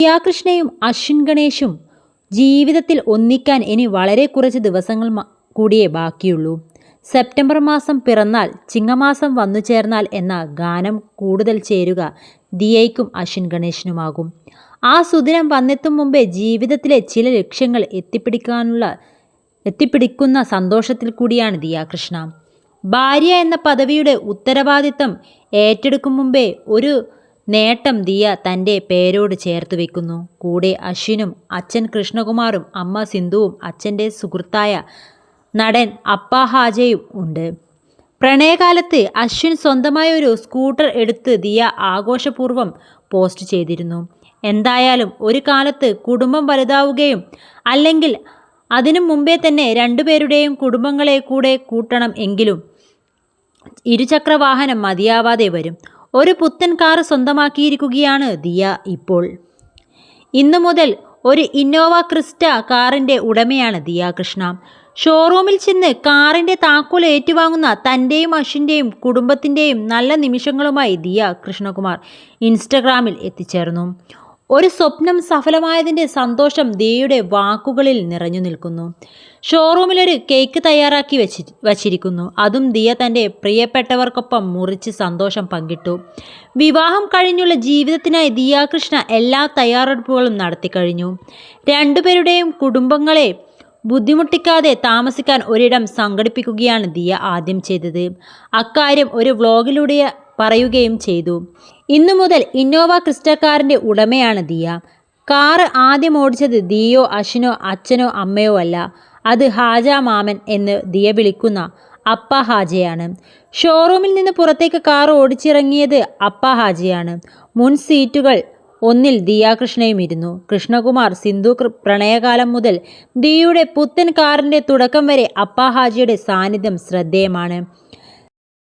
ദിയാകൃഷ്ണയും അശ്വിൻ ഗണേഷും ജീവിതത്തിൽ ഒന്നിക്കാൻ ഇനി വളരെ കുറച്ച് ദിവസങ്ങൾ കൂടിയേ ബാക്കിയുള്ളൂ. സെപ്റ്റംബർ മാസം പിറന്നാൽ ചിങ്ങമാസം വന്നു ചേർന്നാൽ എന്ന ഗാനം കൂടുതൽ ചേരുക ദിയയ്ക്കും അശ്വിൻ ഗണേഷിനുമാകും ആ സുദിനം വന്നെത്തും മുമ്പേ ജീവിതത്തിലെ ചില ലക്ഷ്യങ്ങൾ എത്തിപ്പിടിക്കാനുള്ള എത്തിപ്പിടിക്കുന്ന സന്തോഷത്തിൽ കൂടിയാണ് ദിയാകൃഷ്ണ. ഭാര്യ എന്ന പദവിയുടെ ഉത്തരവാദിത്തം ഏറ്റെടുക്കും മുമ്പേ ഒരു നേട്ടം ദിയ തന്റെ പേരോട് ചേർത്ത് വെക്കുന്നു. കൂടെ അശ്വിനും അച്ഛൻ കൃഷ്ണകുമാറും അമ്മ സിന്ധുവും അച്ഛന്റെ സുഹൃത്തായ നടൻ അപ്പാഹാജയും ഉണ്ട്. പ്രണയകാലത്ത് അശ്വിൻ സ്വന്തമായ ഒരു സ്കൂട്ടർ എടുത്ത് ദിയ ആഘോഷപൂർവം പോസ്റ്റ് ചെയ്തിരുന്നു. എന്തായാലും ഒരു കാലത്ത് കുടുംബം വലുതാവുകയും അല്ലെങ്കിൽ അതിനു മുമ്പേ തന്നെ രണ്ടുപേരുടെയും കുടുംബങ്ങളെ കൂടെ കൂട്ടണം എങ്കിലും ഇരുചക്രവാഹനം മതിയാവാതെ വരും. ഒരു പുത്തൻ കാർ സ്വന്തമാക്കിയിരിക്കുകയാണ് ദിയ ഇപ്പോൾ. ഇന്നു മുതൽ ഒരു ഇന്നോവ ക്രിസ്റ്റ കാറിന്റെ ഉടമയാണ് ദിയ കൃഷ്ണ ഷോറൂമിൽ ചെന്ന് കാറിന്റെ താക്കോൽ ഏറ്റുവാങ്ങുന്ന തന്റെയും അശ്വിന്റെയും കുടുംബത്തിന്റെയും നല്ല നിമിഷങ്ങളുമായി ദിയ കൃഷ്ണകുമാർ ഇൻസ്റ്റഗ്രാമിൽ എത്തിച്ചേർന്നു. ഒരു സ്വപ്നം സഫലമായതിന്റെ സന്തോഷം ദിയയുടെ വാക്കുകളിൽ നിറഞ്ഞു നിൽക്കുന്നു. ഷോറൂമിലൊരു കേക്ക് തയ്യാറാക്കി വെച്ചി വച്ചിരിക്കുന്നു. അതും ദിയ തന്റെ പ്രിയപ്പെട്ടവർക്കൊപ്പം മുറിച്ച് സന്തോഷം പങ്കിട്ടു. വിവാഹം കഴിഞ്ഞുള്ള ജീവിതത്തിനായി ദിയാകൃഷ്ണ എല്ലാ തയ്യാറെടുപ്പുകളും നടത്തിക്കഴിഞ്ഞു രണ്ടുപേരുടെയും കുടുംബങ്ങളെ ബുദ്ധിമുട്ടിക്കാതെ താമസിക്കാൻ ഒരിടം സംഘടിപ്പിക്കുകയാണ് ദിയ ആദ്യം ചെയ്തത്. അക്കാര്യം ഒരു വ്ലോഗിലൂടെ പറയുകയും ചെയ്തു. ഇന്നു മുതൽ ഇന്നോവ ക്രിസ്റ്റ കാറിന്റെ ഉടമയാണ് ദിയ. കാറ് ആദ്യം ഓടിച്ചത് ദിയോ അശ്വിനോ അച്ഛനോ അമ്മയോ അല്ല. അത് ഹാജ മാമൻ എന്ന് ദിയ വിളിക്കുന്ന അപ്പ ഹാജയാണ്. ഷോറൂമിൽ നിന്ന് പുറത്തേക്ക് കാർ ഓടിച്ചിറങ്ങിയത് അപ്പ ഹാജയാണ്. മുൻ സീറ്റുകൾ ഒന്നിൽ ദിയാകൃഷ്ണയും ഇരുന്നു. കൃഷ്ണകുമാർ സിന്ധു പ്രണയകാലം മുതൽ ദിയുടെ പുത്തൻ കാറിന്റെ തുടക്കം വരെ അപ്പ ഹാജിയുടെ സാന്നിധ്യം ശ്രദ്ധേയമാണ്.